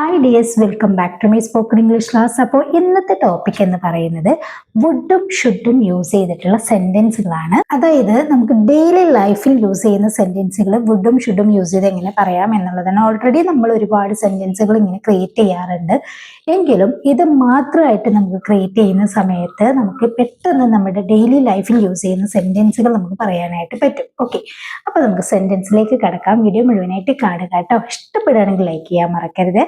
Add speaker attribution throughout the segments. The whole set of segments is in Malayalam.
Speaker 1: Hi dears welcome back to my spoken English class അപ്പോൾ ഇന്നത്തെ ടോപ്പിക് എന്ന് പറയുന്നത് വുഡും ഷുഡും യൂസ് ചെയ്തിട്ടുള്ള സെന്റൻസുകളാണ് അതായത് നമുക്ക് ഡെയിലി ലൈഫിൽ യൂസ് ചെയ്യുന്ന സെന്റൻസുകൾ വുഡും ഷുഡും യൂസ് ചെയ്ത് എങ്ങനെ പറയാം എന്നുള്ളതാണ്. ഓൾറെഡി നമ്മൾ ഒരുപാട് സെന്റൻസുകൾ ഇങ്ങനെ ക്രിയേറ്റ് ചെയ്യാറുണ്ട്. എങ്കിലും ഇത് മാത്രമായിട്ട് നമുക്ക് ക്രിയേറ്റ് ചെയ്യുന്ന സമയത്ത് നമുക്ക് പെട്ടെന്ന് നമ്മുടെ ഡെയിലി ലൈഫിൽ യൂസ് ചെയ്യുന്ന സെന്റൻസുകൾ നമുക്ക് പറയാനായിട്ട് പറ്റും. ഓക്കെ അപ്പൊ നമുക്ക് സെന്റൻസിലേക്ക് കടക്കാം. വീഡിയോ മുഴുവനായിട്ട് കാണുക കേട്ടോ. ഇഷ്ടപ്പെടുകയാണെങ്കിൽ ലൈക്ക് ചെയ്യാൻ മറക്കരുത്.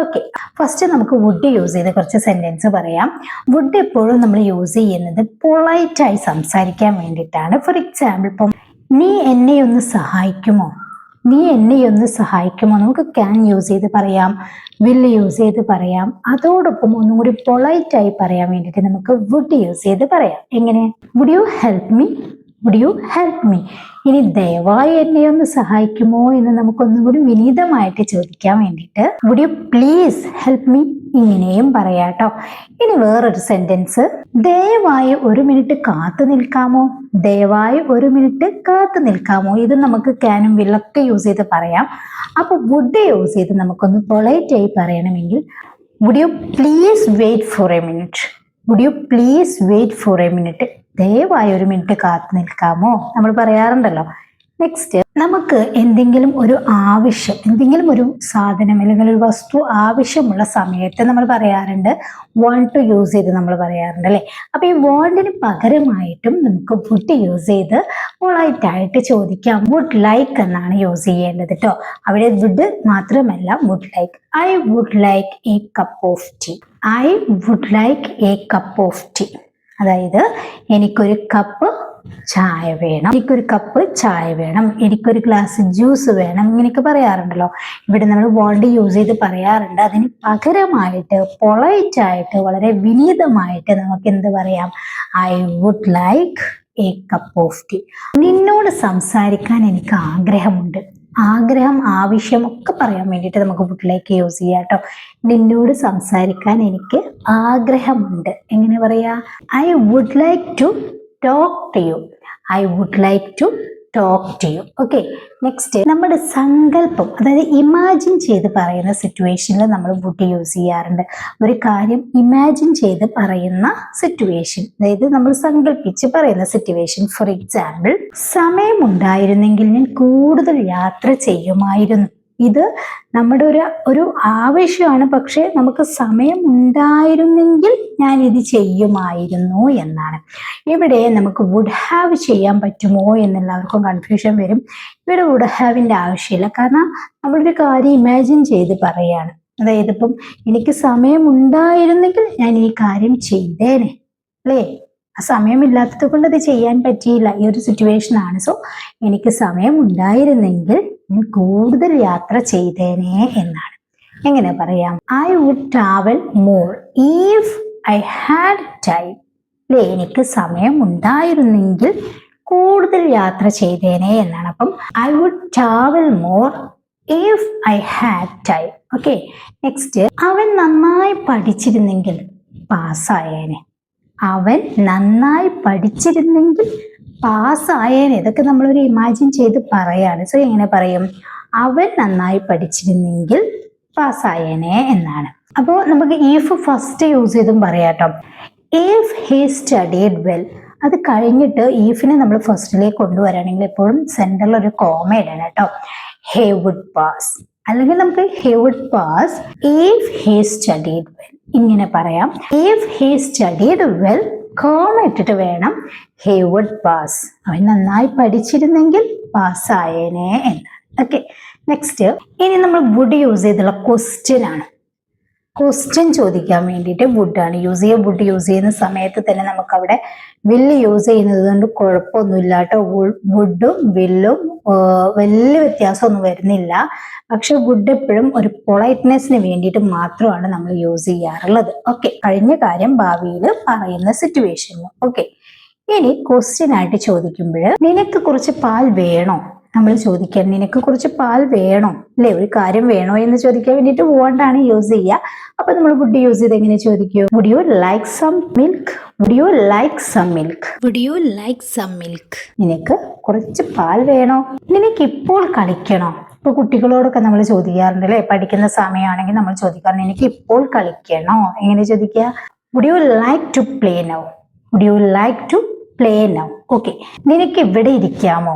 Speaker 1: ഓക്കെ ഫസ്റ്റ് നമുക്ക് വുഡ് യൂസ് ചെയ്ത് കുറച്ച് സെന്റൻസ് പറയാം. വുഡ് എപ്പോഴും നമ്മൾ യൂസ് ചെയ്യുന്നത് പൊളൈറ്റായി സംസാരിക്കാൻ വേണ്ടിയിട്ടാണ്. ഫോർ എക്സാമ്പിൾ ഇപ്പം നീ എന്നെ ഒന്ന് സഹായിക്കുമോ? നീ എന്നെ ഒന്ന് സഹായിക്കുമോ? നമുക്ക് ക്യാൻ യൂസ് ചെയ്ത് പറയാം വില്ല് യൂസ് ചെയ്ത് പറയാം. അതോടൊപ്പം ഒന്നും കൂടി പൊളൈറ്റായി പറയാൻ വേണ്ടിയിട്ട് നമുക്ക് വുഡ് യൂസ് ചെയ്ത് പറയാം. എങ്ങനെ? Would you help me would you help me ഇനി ദയവായി എന്നെ ഒന്ന് സഹായിക്കുമോ എന്ന് നമുക്കൊന്നും കൂടി വിനീതമായിട്ട് ചോദിക്കാൻ വേണ്ടിയിട്ട് would you please help me ഇങ്ങനെയും പറയാട്ടോ ഇനി വേറൊരു സെന്റൻസ് ദയവായി ഒരു മിനിറ്റ് കാത്തു നിൽക്കാമോ? ദയവായി ഒരു മിനിറ്റ് കാത്തു നിൽക്കാമോ? ഇത് നമുക്ക് ക്യാനും വില്ലൊക്കെ യൂസ് ചെയ്ത് പറയാം. അപ്പൊ വുഡ് യൂസ് ചെയ്ത് നമുക്കൊന്ന് പൊളൈറ്റ് ആയി പറയണമെങ്കിൽ would you please wait for a minute would you please wait for a minute ദയവായി ഒരു മിനിറ്റ് കാത്തു നിൽക്കാമോ? നമ്മൾ പറയാറുണ്ടല്ലോ. നെക്സ്റ്റ് നമുക്ക് എന്തെങ്കിലും ഒരു ആവശ്യം എന്തെങ്കിലും ഒരു സാധനം അല്ലെങ്കിൽ ഒരു വസ്തു ആവശ്യമുള്ള സമയത്ത് നമ്മൾ പറയാറുണ്ട് വാണ്ട് ടു യൂസ് ചെയ്ത് നമ്മൾ പറയാറുണ്ട് അല്ലേ? അപ്പൊ ഈ വാണ്ടിന് പകരമായിട്ടും നമുക്ക് വുഡ് യൂസ് ചെയ്ത് പൊളൈറ്റ് ആയിട്ട് ചോദിക്കാം വുഡ് ലൈക്ക് എന്നാണ് യൂസ് ചെയ്യേണ്ടത് കേട്ടോ അവിടെ വുഡ് മാത്രമല്ല would like I would like a cup of tea I would like a cup of tea അതായത് എനിക്കൊരു കപ്പ് ചായ വേണം. എനിക്കൊരു കപ്പ് ചായ വേണം. എനിക്കൊരു ഗ്ലാസ് ജ്യൂസ് വേണം. ഇങ്ങനെയൊക്കെ പറയാറുണ്ടല്ലോ. ഇവിടെ നമ്മൾ വോണ്ട് യൂസ് ചെയ്ത് പറയാറുണ്ട്. അതിന് പകരമായിട്ട് പൊളൈറ്റ് ആയിട്ട് വളരെ വിനീതമായിട്ട് നമുക്ക് എന്ത് പറയാം? I would like a cup of tea നിന്നോട് സംസാരിക്കാൻ എനിക്ക് ആഗ്രഹമുണ്ട്. ആഗ്രഹം ആവശ്യം ഒക്കെ പറയാൻ വേണ്ടിയിട്ട് നമുക്ക് വുഡിലേക്ക് യൂസ് ചെയ്യാം കേട്ടോ. നിന്നോട് സംസാരിക്കാൻ എനിക്ക് ആഗ്രഹമുണ്ട്. എങ്ങനെ പറയാ? I would like to talk to you I would like to talk to you okay next നമ്മുടെ സങ്കല്പം അതായത് ഇമാജിൻ ചെയ്ത് പറയുന്ന സിറ്റുവേഷനിൽ നമ്മൾ വുഡ് യൂസ് ചെയ്യാറുണ്ട്. ഒരു കാര്യം ഇമാജിൻ ചെയ്ത് പറയുന്ന സിറ്റുവേഷൻ അതായത് നമ്മൾ സങ്കല്പിച്ച് പറയുന്ന സിറ്റുവേഷൻ ഫോർ എക്സാമ്പിൾ സമയമുണ്ടായിരുന്നെങ്കിൽ ഞാൻ കൂടുതൽ യാത്ര ചെയ്യുമായിരുന്നു. ഇത് നമ്മുടെ ഒരു ഒരു ആവശ്യമാണ്. പക്ഷെ നമുക്ക് സമയം ഉണ്ടായിരുന്നെങ്കിൽ ഞാൻ ഇത് ചെയ്യുമായിരുന്നു എന്നാണ്. ഇവിടെ നമുക്ക് വുഡ് ഹാവ് ചെയ്യാൻ പറ്റുമോ എന്നെല്ലാവർക്കും കൺഫ്യൂഷൻ വരും. ഇവിടെ വുഡ് ഹാവിന്റെ ആവശ്യമില്ല. കാരണം നമ്മളൊരു കാര്യം ഇമാജിൻ ചെയ്ത് പറയാണ്. അതായത് ഇപ്പം എനിക്ക് സമയം ഉണ്ടായിരുന്നെങ്കിൽ ഞാൻ ഈ കാര്യം ചെയ്തേനെ. അല്ലേ? ആ സമയമില്ലാത്തത് കൊണ്ട് അത് ചെയ്യാൻ പറ്റിയില്ല. ഈ ഒരു സിറ്റുവേഷൻ ആണ്. സോ എനിക്ക് സമയം ഉണ്ടായിരുന്നെങ്കിൽ ഞാൻ കൂടുതൽ യാത്ര ചെയ്തേനെ എന്നാണ്. എങ്ങനെ പറയാം? I would travel more if I had time അല്ലേ എനിക്ക് സമയം ഉണ്ടായിരുന്നെങ്കിൽ കൂടുതൽ യാത്ര ചെയ്തേനെ എന്നാണ്. അപ്പം I would travel more if I had time okay next അവൻ നന്നായി പഠിച്ചിരുന്നെങ്കിൽ പാസ്സായേനെ അവൻ നന്നായി പഠിച്ചിരുന്നെങ്കിൽ പാസ്സായേനെ ഇതൊക്കെ നമ്മളൊരു ഇമാജിൻ ചെയ്ത് പറയാണ്. സോ എങ്ങനെ പറയും? അവൻ നന്നായി പഠിച്ചിരുന്നെങ്കിൽ പാസ്സായേനെ എന്നാണ്. അപ്പോൾ നമുക്ക് ഈഫ് ഫസ്റ്റ് യൂസ് ചെയ്തും പറയാട്ടോ. ഇഫ് ഹി സ്റ്റഡീഡ് വെൽ അത് കഴിഞ്ഞിട്ട് ഈഫിനെ നമ്മൾ ഫസ്റ്റിലേക്ക് കൊണ്ടുവരാണെങ്കിൽ എപ്പോഴും സെന്ററിൽ ഒരു കോമ ഇടണം കേട്ടോ. ഹേ വുഡ് പാസ് അല്ലെങ്കിൽ നമുക്ക് he would pass if he studied well ഇങ്ങനെ പറയാം. If he studied well comma ഇട്ടിട്ട് വേണം ഹി വുഡ് പാസ് അവൻ നന്നായി പഠിച്ചിരുന്നെങ്കിൽ പാസ്സായേനെ എന്നാണ് ഓക്കെ നെക്സ്റ്റ് ഇനി നമ്മൾ വുഡ് യൂസ് ചെയ്തുള്ള ക്വസ്റ്റ്യൻ ആണ്. ക്വസ്റ്റ്യൻ ചോദിക്കാൻ വേണ്ടിയിട്ട് വുഡാണ് യൂസ് ചെയ്യുക വുഡ് യൂസ് ചെയ്യുന്ന സമയത്ത് തന്നെ നമുക്ക് അവിടെ വില്ല് യൂസ് ചെയ്യുന്നത് കൊണ്ട് കുഴപ്പമൊന്നുമില്ല കേട്ടോ. വുഡും വില്ലും വലിയ വ്യത്യാസമൊന്നും വരുന്നില്ല. പക്ഷെ വുഡ് എപ്പോഴും ഒരു പൊളൈറ്റ്നെസ്സിന് വേണ്ടിയിട്ട് മാത്രമാണ് നമ്മൾ യൂസ് ചെയ്യാറുള്ളത്. ഓക്കെ കഴിഞ്ഞ കാര്യം ഭാവിയിൽ പറയുന്ന സിറ്റുവേഷനിൽ ഓക്കെ ഇനി ക്വസ്റ്റ്യൻ ആയിട്ട് ചോദിക്കുമ്പോൾ നിനക്ക് കുറച്ച് പാൽ വേണോ? നമ്മൾ ചോദിക്കാൻ നിനക്ക് കുറച്ച് പാൽ വേണോ? അല്ലെ? ഒരു കാര്യം വേണോ എന്ന് ചോദിക്കാൻ വേണ്ടിയിട്ട് വോണ്ടാണ് യൂസ് ചെയ്യുക. അപ്പൊ നമ്മൾ വുഡ് യൂസ് ചെയ്ത് എങ്ങനെ ചോദിക്കൂ? Would you like some milk would you like some milk
Speaker 2: would you like some milk
Speaker 1: നിനക്ക് കുറച്ച് പാൽ വേണോ? നിനക്ക് ഇപ്പോൾ കളിക്കണോ? ഇപ്പൊ കുട്ടികളോടൊക്കെ നമ്മൾ ചോദിക്കാറുണ്ട് അല്ലെ? പഠിക്കുന്ന സമയമാണെങ്കിൽ നമ്മൾ ചോദിക്കാറുണ്ട് എനിക്ക് ഇപ്പോൾ കളിക്കണോ? എങ്ങനെ ചോദിക്കുക? Would you like to play now would you like to play now okay നിനക്ക് ഇവിടെ ഇരിക്കാമോ?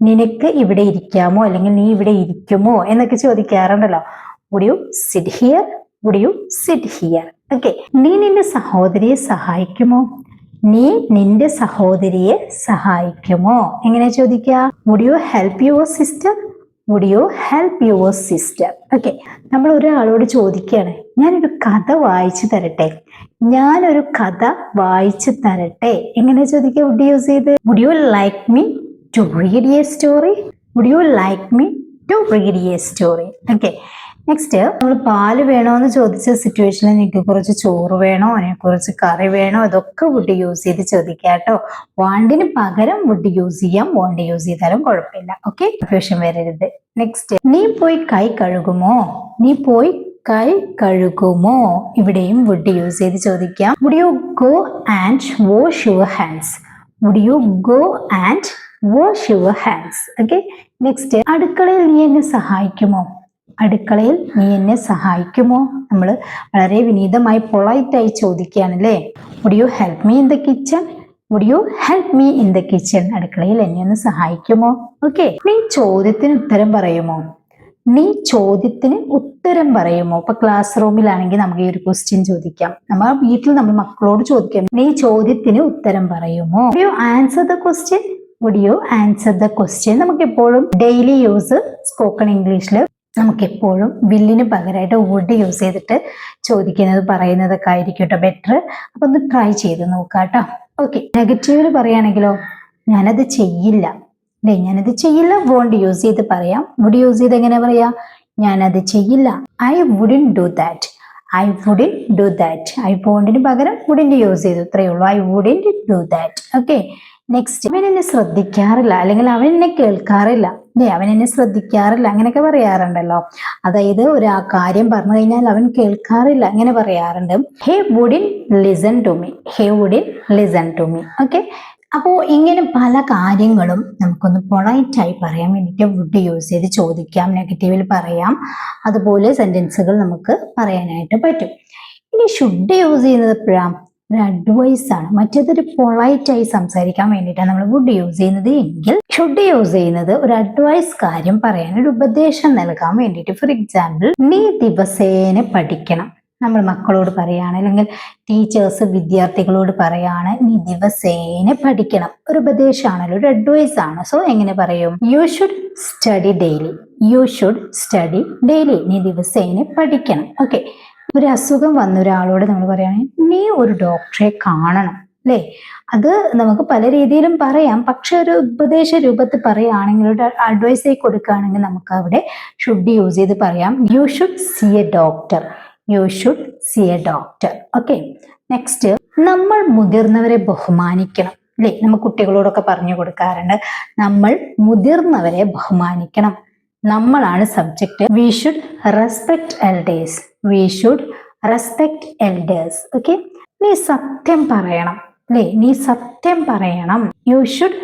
Speaker 1: നിനക്ക് ഇവിടെ ഇരിക്കാമോ? അല്ലെങ്കിൽ നീ ഇവിടെ ഇരിക്കുമോ? എന്നൊക്കെ ചോദിക്കാറുണ്ടല്ലോ. Would you sit here would you sit here okay നീ നിന്റെ സഹോദരിയെ സഹായിക്കുമോ? നീ നിന്റെ സഹോദരിയെ സഹായിക്കുമോ? എങ്ങനെ ചോദിക്കുക? Would you help your sister would you help your sister okay നമ്മൾ ഒരാളോട് ചോദിക്കുകയാണ് ഞാനൊരു കഥ വായിച്ചു തരട്ടെ? ഞാനൊരു കഥ വായിച്ചു തരട്ടെ? എങ്ങനെ ചോദിക്കുക? വുഡ് യൂസ് ചെയ്ത് would you like me to read a story would you like me to read a story okay next നമ്മൾ പാൽ വേണോ എന്ന് ചോദിച്ച സിറ്റുവേഷനിൽ നിങ്ങൾക്ക് കുറച്ച് ചോറ് വേണോ? അതിനെ കുറച്ച് കറി വേണോ? ഇതൊക്കെ വുഡ് യൂസ് ചെയ്ത് ചോദിക്കാം കേട്ടോ. വാണ്ടിന് പകരം വുഡ് യൂസ് ചെയ്യാം. വാണ്ട് യൂസ് ചെയ്താലും കുഴപ്പമില്ല. ഓക്കെ കൺഫ്യൂഷൻ വരരുത്. നെക്സ്റ്റ് നീ പോയി കൈ കഴുകുമോ? നീ പോയി കൈ കഴുകുമോ? ഇവിടെയും വുഡ് യൂസ് ചെയ്ത് ചോദിക്കാം. Would you go and wash your hands would you go and wash your hands okay next അടുക്കളയിൽ നീ എന്നെ സഹായിക്കുമോ? അടുക്കളയിൽ നീ എന്നെ സഹായിക്കുമോ? നമ്മൾ വളരെ വിനീതമായി പൊളൈറ്റായി ചോദിക്കുകയാണല്ലേ? Would you help me in the kitchen would you help me in the kitchen അടുക്കളയിൽ എന്നെ ഒന്ന് സഹായിക്കുമോ? ഓക്കെ നീ ചോദ്യത്തിന് ഉത്തരം പറയുമോ? നീ ചോദ്യത്തിന് ഉത്തരം പറയുമോ? ഇപ്പൊ ക്ലാസ് റൂമിലാണെങ്കിൽ നമുക്ക് ഈ ഒരു ക്വസ്റ്റ്യൻ ചോദിക്കാം. നമ്മൾ വീട്ടിൽ നമ്മൾ മക്കളോട് ചോദിക്കാം. നീ ചോദ്യത്തിന് ഉത്തരം പറയുമോ? You answer the question would you answer the question നമുക്ക് എപ്പോഴും ഡെയിലി യൂസ് സ്പോക്കൺ ഇംഗ്ലീഷിൽ നമുക്ക് എപ്പോഴും വില്ലിന് പകരമായിട്ട് വുഡ് യൂസ് ചെയ്തിട്ട് ചോദിക്കുന്നത് പറയുന്നതൊക്കെ ആയിരിക്കും കേട്ടോ ബെറ്റർ അപ്പൊ ഒന്ന് ട്രൈ ചെയ്ത് നോക്കാം കേട്ടോ ഓക്കെ നെഗറ്റീവിൽ പറയുകയാണെങ്കിലോ ഞാനത് ചെയ്യില്ല. അല്ലേ ഞാനത് ചെയ്യില്ല വോണ്ട് യൂസ് ചെയ്ത് പറയാം. വുഡ് യൂസ് ചെയ്ത് എങ്ങനെ പറയാ? ഞാനത് ചെയ്യില്ല. I wouldn't do that I wouldn't do that I വോണ്ടിന് പകരം വുഡിന്റെ യൂസ് ചെയ്തു. ഇത്രയേ ഉള്ളൂ. I wouldn't do that okay next അവൻ എന്നെ ശ്രദ്ധിക്കാറില്ല. അല്ലെങ്കിൽ അവൻ എന്നെ കേൾക്കാറില്ല. അല്ലേ അവൻ എന്നെ ശ്രദ്ധിക്കാറില്ല. അങ്ങനെയൊക്കെ പറയാറുണ്ടല്ലോ. അതായത് ഒരു ആ കാര്യം പറഞ്ഞു കഴിഞ്ഞാൽ അവൻ കേൾക്കാറില്ല. അങ്ങനെ പറയാറുണ്ട്. He wouldn't listen to me he wouldn't listen to me okay അപ്പോൾ ഇങ്ങനെ പല കാര്യങ്ങളും നമുക്കൊന്ന് പൊളൈറ്റായി പറയാൻ വേണ്ടിയിട്ട് വുഡ് യൂസ് ചെയ്ത് ചോദിക്കാം. നെഗറ്റീവിൽ പറയാം. അതുപോലെ സെന്റൻസുകൾ നമുക്ക് പറയാനായിട്ട് പറ്റും. ഇനി ഷുഡ് യൂസ് ചെയ്യുന്നത് എപ്പോഴാണ് ഒരു അഡ്വൈസ് ആണ്. മറ്റേതൊരു പൊളൈറ്റ് ആയി സംസാരിക്കാൻ വേണ്ടിയിട്ടാണ് നമ്മൾ വുഡ് യൂസ് ചെയ്യുന്നത്. എങ്കിൽ ഷുഡ് യൂസ് ചെയ്യുന്നത് ഒരു അഡ്വൈസ് കാര്യം പറയാൻ ഒരു ഉപദേശം നൽകാൻ വേണ്ടിയിട്ട്. ഫോർ എക്സാമ്പിൾ നീ ദിവസേന പഠിക്കണം. നമ്മൾ മക്കളോട് പറയാണ് അല്ലെങ്കിൽ ടീച്ചേഴ്സ് വിദ്യാർത്ഥികളോട് പറയാണ് നീ ദിവസേന പഠിക്കണം. ഒരു ഉപദേശമാണല്ലോ ഒരു അഡ്വൈസ് ആണ്. സോ എങ്ങനെ പറയും? You should study daily you should study daily നീ ദിവസേന പഠിക്കണം. ഓക്കെ ഒരു അസുഖം വന്ന ഒരാളോട് നമ്മൾ പറയുകയാണെങ്കിൽ നീ ഒരു ഡോക്ടറെ കാണണം. അല്ലേ? അത് നമുക്ക് പല രീതിയിലും പറയാം. പക്ഷെ ഒരു ഉപദേശ രൂപത്തിൽ പറയുകയാണെങ്കിൽ ഒരു അഡ്വൈസ് കൊടുക്കുകയാണെങ്കിൽ നമുക്ക് അവിടെ ഷുഡ് യൂസ് ചെയ്ത് പറയാം. You should see a doctor you should see a doctor okay next നമ്മൾ മുതിർന്നവരെ ബഹുമാനിക്കണം. അല്ലേ? നമ്മൾ കുട്ടികളോടൊക്കെ പറഞ്ഞു കൊടുക്കാറുണ്ട്. നമ്മൾ മുതിർന്നവരെ ബഹുമാനിക്കണം. നമ്മളാണ് subject we should respect elders we should respect elders okay നീ സത്യം പറയണം. അല്ലേ നീ സത്യം പറയണം. You should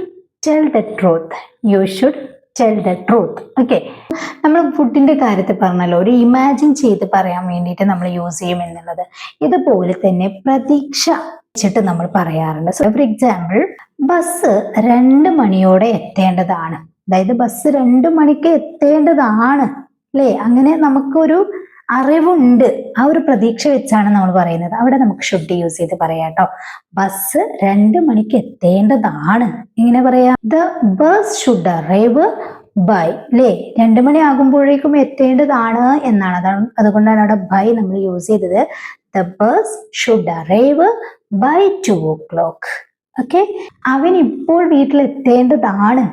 Speaker 1: tell the truth you should tell the truth okay നമ്മൾ ഫുഡിന്റെ കാര്യത്തിൽ പറഞ്ഞല്ലോ. ഒരു ഇമാജിൻ ചെയ്ത് പറയാൻ വേണ്ടിയിട്ട് നമ്മൾ യൂസ് ചെയ്യും എന്നുള്ളത്. ഇതുപോലെ തന്നെ പ്രതീക്ഷ വെച്ചിട്ട് നമ്മൾ പറയാറുണ്ട്. സോ ഫോർ എക്സാമ്പിൾ ബസ് രണ്ട് മണിയോടെ എത്തേണ്ടതാണ്. അതായത് ബസ് രണ്ടു മണിക്ക് എത്തേണ്ടതാണ് അല്ലേ? അങ്ങനെ നമുക്കൊരു അറിവുണ്ട്. ആ ഒരു പ്രതീക്ഷ വെച്ചാണ് നമ്മൾ പറയുന്നത്. അവിടെ നമുക്ക് ഷുഡ് യൂസ് ചെയ്ത് പറയാം കേട്ടോ. ബസ് രണ്ട് മണിക്ക് എത്തേണ്ടതാണ്. ഇങ്ങനെ പറയാ. The bus should arrive by അല്ലേ? രണ്ട് മണി ആകുമ്പോഴേക്കും എത്തേണ്ടതാണ് എന്നാണ്. അതാണ് അതുകൊണ്ടാണ് അവിടെ ബൈ നമ്മൾ യൂസ് ചെയ്തത്. The bus should arrive by two o'clock okay അവൻ ഇപ്പോൾ വീട്ടിലെത്തേണ്ടതാണ്.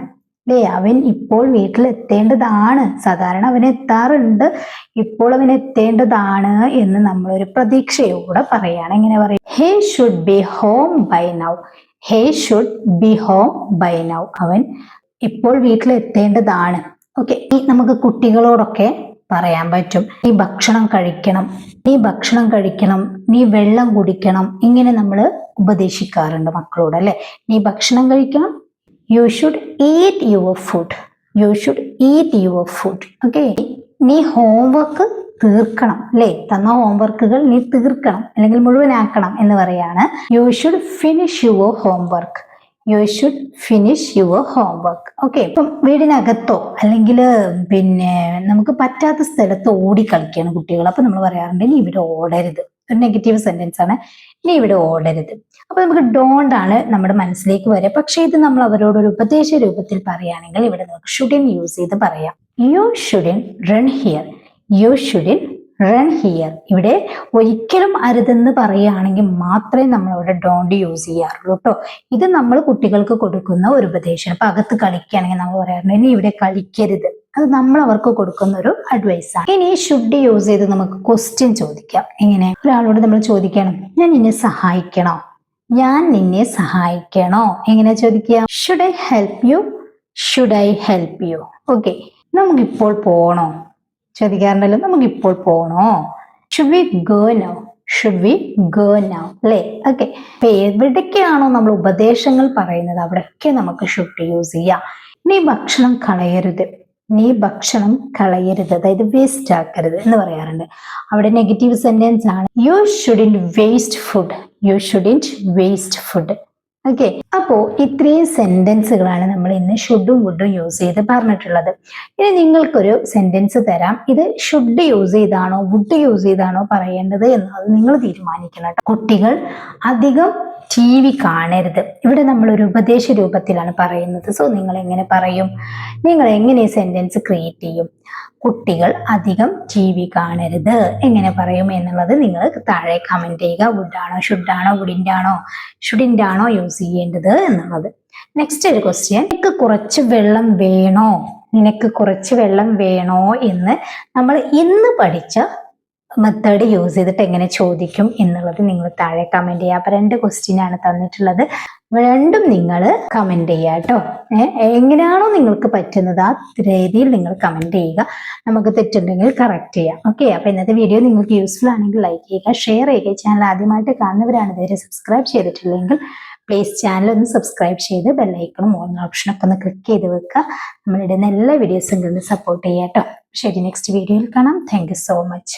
Speaker 1: അല്ലേ അവൻ ഇപ്പോൾ വീട്ടിൽ എത്തേണ്ടതാണ് സാധാരണ അവൻ എത്താറുണ്ട്. ഇപ്പോൾ അവൻ എത്തേണ്ടതാണ് എന്ന് നമ്മളൊരു പ്രതീക്ഷയോടെ പറയാണ് എങ്ങനെ പറയും. He should be home by now he should be home by now അവൻ ഇപ്പോൾ വീട്ടിൽ വീട്ടിലെത്തേണ്ടതാണ് ഓക്കെ നമുക്ക് കുട്ടികളോടൊക്കെ പറയാൻ പറ്റും. നീ ഭക്ഷണം കഴിക്കണം. നീ ഭക്ഷണം കഴിക്കണം. നീ വെള്ളം കുടിക്കണം. ഇങ്ങനെ നമ്മൾ ഉപദേശിക്കാറുണ്ട് മക്കളോട് അല്ലെ? നീ ഭക്ഷണം കഴിക്കണം. You should eat your food you should eat your food okay നീ ഹോംവർക്ക് തീർക്കണം അല്ലേ? തന്ന ഹോംവർക്കുകൾ നീ തീർക്കണം അല്ലെങ്കിൽ മുഴുവനാക്കണം എന്ന് പറയാണ്. You should finish your homework you should finish your homework okay ഇപ്പം വീടിനകത്തോ അല്ലെങ്കിൽ പിന്നെ നമുക്ക് പറ്റാത്ത സ്ഥലത്ത് ഓടി കളിക്കുകയാണ് കുട്ടികൾ. അപ്പൊ നമ്മൾ പറയാറുണ്ട് നീ ഇവിടെ ഓടരുത് ഒരു നെഗറ്റീവ് സെന്റൻസ് ആണ്. നീ ഇവിടെ ഓടരുത്. അപ്പൊ നമുക്ക് ഡോണ്ട് ആണ് നമ്മുടെ മനസ്സിലേക്ക് വരിക. പക്ഷേ ഇത് നമ്മൾ അവരോട് ഒരു ഉപദേശ രൂപത്തിൽ പറയുകയാണെങ്കിൽ ഇവിടെ നമുക്ക് ഷുഡിൻ യൂസ് ചെയ്ത് പറയാം. You shouldn't run here you shouldn't run here ഇവിടെ ഒരിക്കലും അരുതെന്ന് പറയുകയാണെങ്കിൽ മാത്രമേ നമ്മൾ അവിടെ ഡോണ്ട് യൂസ് ചെയ്യാറുള്ളൂ കേട്ടോ ഇത് നമ്മൾ കുട്ടികൾക്ക് കൊടുക്കുന്ന ഒരു ഉപദേശം അപ്പൊ അകത്ത് കളിക്കുകയാണെങ്കിൽ നമ്മൾ പറയാറുണ്ട് ഇനി ഇവിടെ കളിക്കരുത്. അത് നമ്മൾ അവർക്ക് കൊടുക്കുന്ന ഒരു അഡ്വൈസ് ആണ്. ഇനി ഷുഡ് യൂസ് ചെയ്ത് നമുക്ക് ക്വസ്റ്റ്യൻ ചോദിക്കാം. എങ്ങനെ? ഒരാളോട് നമ്മൾ ചോദിക്കണം ഞാൻ നിന്നെ സഹായിക്കണോ? ഞാൻ നിന്നെ സഹായിക്കണോ? എങ്ങനെ ചോദിക്കുക? Should I help you should I help you okay നമുക്കിപ്പോൾ പോണോ? ചോദിക്കാറുണ്ടല്ലോ നമുക്ക് ഇപ്പോൾ പോണോ? Should we go now should we go now അല്ലേ? ഓക്കെ അപ്പൊ എവിടേക്കാണോ നമ്മൾ ഉപദേശങ്ങൾ പറയുന്നത് അവിടെയൊക്കെ നമുക്ക് ഷുഡ് യൂസ് ചെയ്യാം. നീ ഭക്ഷണം കളയരുത്. നീ ഭക്ഷണം കളയരുത്. അതായത് വേസ്റ്റ് ആക്കരുത് എന്ന് പറയാറുണ്ട്. അവിടെ നെഗറ്റീവ് സെന്റൻസ് ആണ്. You shouldn't waste food you shouldn't waste food okay അപ്പോ ഇത്രയും സെന്റൻസുകളാണ് നമ്മൾ ഇന്ന് ഷുഡും വുഡും യൂസ് ചെയ്ത് പറഞ്ഞിട്ടുള്ളത്. ഇനി നിങ്ങൾക്കൊരു സെന്റൻസ് തരാം. ഇത് ഷുഡ് യൂസ് ചെയ്താണോ വുഡ് യൂസ് ചെയ്താണോ പറയേണ്ടത് എന്നത് നിങ്ങൾ തീരുമാനിക്കണം കേട്ടോ കുട്ടികൾ അധികം ടി വി കാണരുത്. ഇവിടെ നമ്മൾ ഒരു ഉപദേശ രൂപത്തിലാണ് പറയുന്നത്. സോ നിങ്ങൾ എങ്ങനെ പറയും? നിങ്ങൾ എങ്ങനെ സെന്റൻസ് ക്രിയേറ്റ് ചെയ്യും? കുട്ടികൾ അധികം ടി വി കാണരുത്. എങ്ങനെ പറയും എന്നുള്ളത് നിങ്ങൾ താഴെ കമന്റ് ചെയ്യുക. വുഡാണോ ഷുഡാണോ വുഡിന്റെ ആണോ ഷുഡിന്റെ ആണോ യൂസ് ചെയ്യേണ്ടത് എന്നുള്ളത് നെക്സ്റ്റ് ഒരു ക്വസ്റ്റ്യൻ നിനക്ക് കുറച്ച് വെള്ളം വേണോ? നിനക്ക് കുറച്ച് വെള്ളം വേണോ എന്ന് നമ്മൾ ഇന്ന് പഠിച്ച മെത്തേഡ് യൂസ് ചെയ്തിട്ട് എങ്ങനെ ചോദിക്കും എന്നുള്ളത് നിങ്ങൾ താഴെ കമന്റ് ചെയ്യുക അപ്പൊ രണ്ട് ക്വസ്റ്റ്യൻ ആണ് തന്നിട്ടുള്ളത്. രണ്ടും നിങ്ങൾ കമന്റ് ചെയ്യുക കേട്ടോ എങ്ങനെയാണോ നിങ്ങൾക്ക് പറ്റുന്നത് ആ രീതിയിൽ നിങ്ങൾ കമന്റ് ചെയ്യുക. നമുക്ക് തെറ്റുണ്ടെങ്കിൽ കറക്റ്റ് ചെയ്യാം. ഓക്കെ അപ്പൊ ഇന്നത്തെ വീഡിയോ നിങ്ങൾക്ക് യൂസ്ഫുൾ ആണെങ്കിൽ ലൈക്ക് ചെയ്യുക ഷെയർ ചെയ്യുക. ചാനൽ ആദ്യമായിട്ട് കാണുന്നവരാണ് ഇതുവരെ സബ്സ്ക്രൈബ് ചെയ്തിട്ടില്ലെങ്കിൽ പ്ലീസ് ചാനൽ ഒന്ന് സബ്സ്ക്രൈബ് ചെയ്ത് ബെല്ലൈക്കണും ഓൺ ഓപ്ഷനൊക്കെ ഒന്ന് ക്ലിക്ക് ചെയ്ത് വെക്കുക. നമ്മളിടുന്ന എല്ലാ വീഡിയോസും കണ്ട് സപ്പോർട്ട് ചെയ്യാം കേട്ടോ ശരി നെക്സ്റ്റ് വീഡിയോയിൽ കാണാം. Thank so much